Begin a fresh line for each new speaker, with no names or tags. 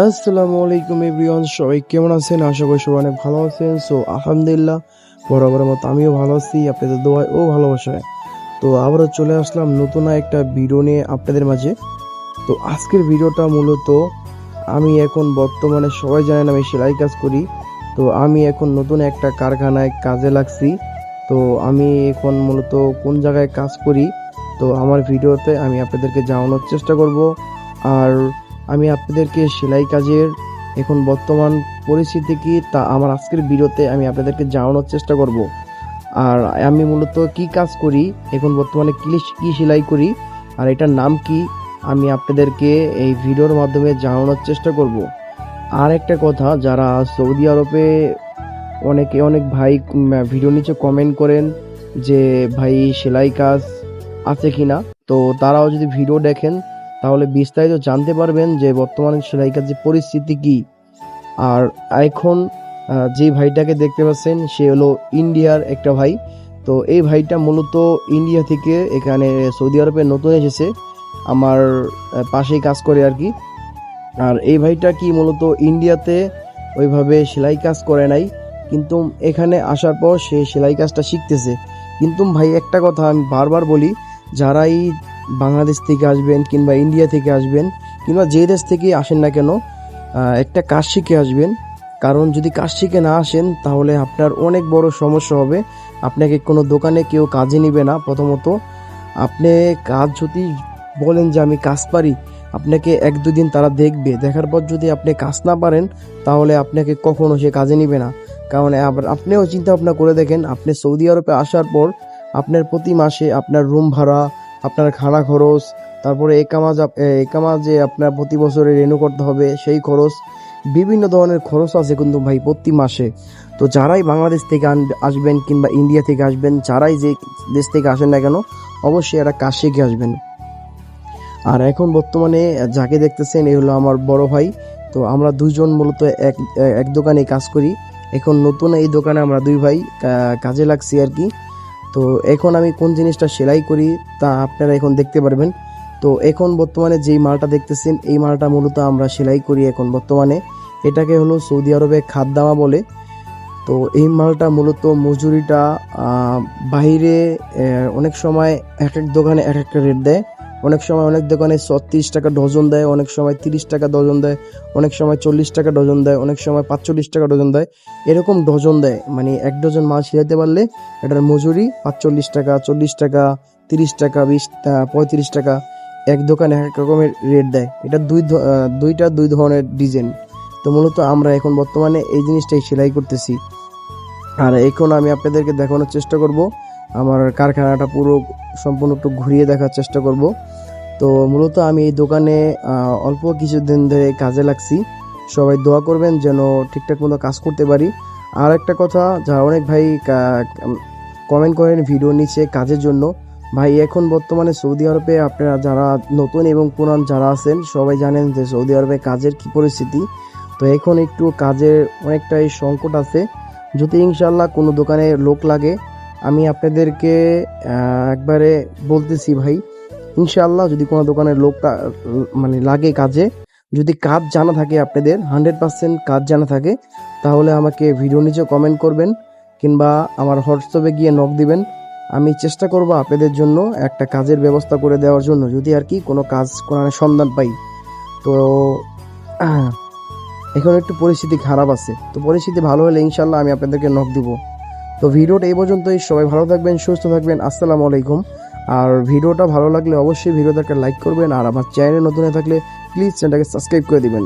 আসসালামু আলাইকুম এভরিওয়ান, সবাই কেমন আছেন? আশা করি সবাই অনেক ভালো আছেন। সো, আলহামদুলিল্লাহ, বরাবরের মতো আমিও ভালো আছি, আপনাদের দোয়ায় ও ভালোবাসায়। তো, আবারও চলে আসলাম নতুন একটা ভিডিও নিয়ে আপনাদের মাঝে। তো, আজকের ভিডিওটা মূলত আমি এখন বর্তমানে, সবাই জানেন আমি সেলাই কাজ করি। তো, আমি এখন নতুন একটা কারখানায় কাজে লাগছি। তো, আমি এখন মূলত কোন জায়গায় কাজ করি? তো, আমার ভিডিওতে আমি আপনাদেরকে জানানোর চেষ্টা করব। আর আমি আপনাদেরকে সেলাই কাজের এখন বর্তমান পরিস্থিতি কি তা আমার আজকের ভিডিওতে আমি আপনাদেরকে জানানোর চেষ্টা করব। আর আমি মূলত কি কাজ করি, এখন বর্তমানে কি কি সেলাই করি, আর এটার নাম কি, আমি আপনাদেরকে এই ভিডিওর মাধ্যমে জানানোর চেষ্টা করব। আর একটা কথা, যারা সৌদি আরবে অনেকে, অনেক ভাই ভিডিও নিচে কমেন্ট করেন যে, ভাই, সেলাই কাজ আছে কিনা? তো তারাও যদি ভিডিও দেখেন তাহলে বিস্তারিত জানতে পারবেন যে বর্তমানে সেলাই কাজের পরিস্থিতি কি। আর এখন যে ভাইটাকে দেখতে পাচ্ছেন, সে হলো ইন্ডিয়ার একটা ভাই। তো এই ভাইটা মূলত ইন্ডিয়া থেকে এখানে সৌদি আরবে নতুন এসেছে, আমার পাশেই কাজ করে আর কি। আর এই ভাইটা কি মূলত ইন্ডিয়াতে ওইভাবে সেলাই কাজ করে নাই, কিন্তু এখানে আসার পর সে সেলাই কাজটা শিখতেছে। কিন্তু ভাই, একটা কথা আমি বারবার বলি, যারাই বাংলাদেশ থেকে আসবেন কিংবা ইন্ডিয়া থেকে আসবেন কিংবা যে দেশ থেকে আসেন না কেন একটা কাজ শিখে আসবেন। কারণ যদি কাজ শিখে না আসেন, তাহলে আপনার অনেক বড় সমস্যা হবে। আপনাকে কোনো দোকানে কেউ কাজে নিবে না। প্রথমত, আপনি কাজ যদি বলেন যে আমি কাজ পারি আপনাকে এক দুদিন তারা দেখবে। দেখার পর যদি আপনি কাজ না পারেন, তাহলে আপনাকে কখনো সে কাজে নিবে না। কারণ আবার আপনিও চিন্তা ভাবনা করে দেখেন, আপনি সৌদি আরবে আসার পর আপনার প্রতি মাসে আপনার রুম ভাড়া আপনার খানা খরচ তারপরে একামা যা- এ, একামা যে আপনার প্রতি বছরে রেনু করতে হবে সেই খরচ বিভিন্ন ধরনের খরচ আছে কিন্তু ভাই প্রতি মাসে। তো যারাই বাংলাদেশ থেকে আসবেন কিংবা ইন্ডিয়া থেকে আসবেন যারাই যে দেশ থেকে আসেন না কেন অবশ্যই এরা কাজ শিখে আসবেন। আর এখন বর্তমানে যাকে দেখতেছেন এই হলো আমার বড় ভাই। তো আমরা দুইজন মূলত এক এক দোকানে কাজ করি। এখন নতুন এই দোকানে আমরা দুই ভাই কাজে লাগছি আর কি। তো এখন আমি কোন জিনিসটা সেলাই করি তা আপনারা এখন দেখতে পারবেন। তো এখন বর্তমানে যেই মালটা দেখতেছেন, এই মালটা মূলত আমরা সেলাই করি এখন বর্তমানে। এটাকে হলো সৌদি আরবে খাদ্দামা বলে। তো এই মালটা মূলত মজুরিটা বাইরে অনেক সময় এক এক দোকানে এক একটা রেট দেয়। অনেক সময় অনেক দোকানে ছত্রিশ টাকা ডজন দেয়, অনেক সময় তিরিশ টাকা ডজন দেয়, অনেক সময় চল্লিশ টাকা ডজন দেয়, অনেক সময় পাঁচচল্লিশ টাকা ডজন দেয়। এরকম ডজন দেয় মানে এক ডজন মাল সিলাইতে পারলে এটার মজুরি পাঁচচল্লিশ টাকা, চল্লিশ টাকা, তিরিশ টাকা, বিশ পঁয়ত্রিশ টাকা। এক দোকানে এক রকমের রেট দেয়। এটা দুই দুইটা দুই ধরনের ডিজাইন তো মূলত আমরা এখন বর্তমানে এই জিনিসটাই সেলাই করতেছি। আর এখন আমি আপনাদেরকে দেখানোর চেষ্টা করব। আমার কারখানাটা পুরো সম্পূর্ণ একটু ঘুরিয়ে দেখার চেষ্টা করব। তো মূলত আমি এই দোকানে অল্প কিছুদিন ধরে কাজে লাগছি। সবাই দোয়া করবেন যেন ঠিকঠাক মতো কাজ করতে পারি। আর একটা কথা যা অনেক ভাই কমেন্ট করেন ভিডিও নিচে কাজের জন্য, ভাই এখন বর্তমানে সৌদি আরবে আপনারা যারা নতুন এবং পুরান যারা আছেন, সবাই জানেন যে সৌদি আরবে কাজের কি পরিস্থিতি। তো এখন একটু কাজের অনেকটাই সংকট আছে। যদি ইনশাল্লাহ কোনো দোকানে লোক লাগে আমি আপনাদেরকে একবারে বলতেছি ভাই ইনশাল্লাহ যদি কোনো দোকানে লোকটা মানে লাগে কাজে, যদি কাজ জানা থাকে আপনাদের, হান্ড্রেড পার্সেন্ট কাজ জানা থাকে, তাহলে আমাকে ভিডিও নিচে কমেন্ট করবেন, কিংবা আমার হোয়াটসঅ্যাপে গিয়ে নক দিবেন। আমি চেষ্টা করব আপনাদের জন্য একটা কাজের ব্যবস্থা করে দেওয়ার জন্য, যদি আর কি কোনো কাজ করার সন্ধান পাই। তো এখন একটু পরিস্থিতি খারাপ আছে। তো পরিস্থিতি ভালো হলে ইনশাল্লাহ আমি আপনাদেরকে নক দিব। তো ভিডিওটা এই পর্যন্তই। সবাই ভালো থাকবেন, সুস্থ থাকবেন, আসসালামু আলাইকুম। আর ভিডিওটা ভালো লাগলে অবশ্যই ভিডিওটাকে লাইক করবেন, আর আমার চ্যানেল নতুন থাকলে প্লিজ চ্যানেলটাকে সাবস্ক্রাইব করে দিবেন।